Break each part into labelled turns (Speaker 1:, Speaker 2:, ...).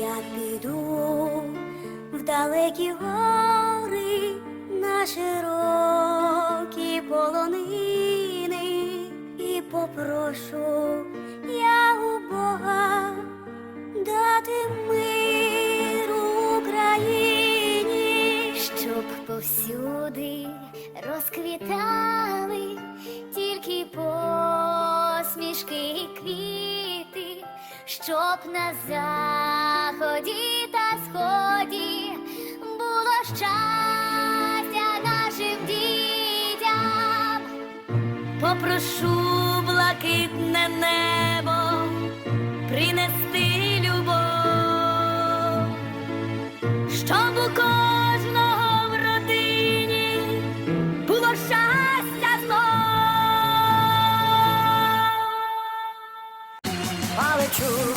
Speaker 1: я піду в далекі гори на широкі полонини і попрошу я у Бога дати миру Україні, щоб повсюди розквітали тільки посмішки і квіти, щоб на Попрошу блакитне небо принести любов, щоб у кожного в родині було щастя знов.
Speaker 2: Полечу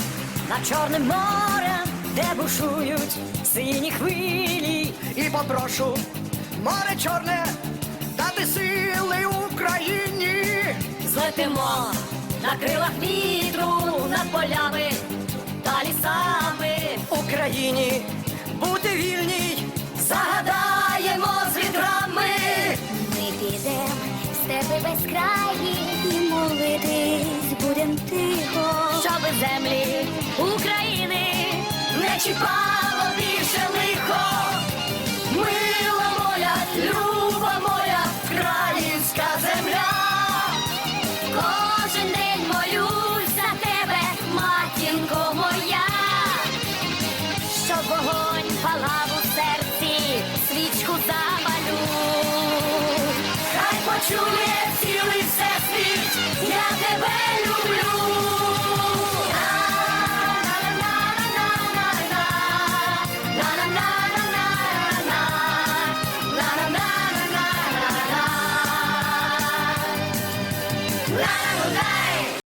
Speaker 2: над Чорним морем, де бушують сині хвилі.
Speaker 3: і попрошу море чорне дати сили.
Speaker 2: Злетимо на крилах вітру над полями та лісами.
Speaker 3: Україні бути вільній.
Speaker 2: Загадаємо з вітрами.
Speaker 1: Ми підем в степи безкраї і молитись будем тихо.
Speaker 2: Щоб землі України не чіпало щоб вогонь палав у серці, свічку запалю. Хай почує цілий люблю.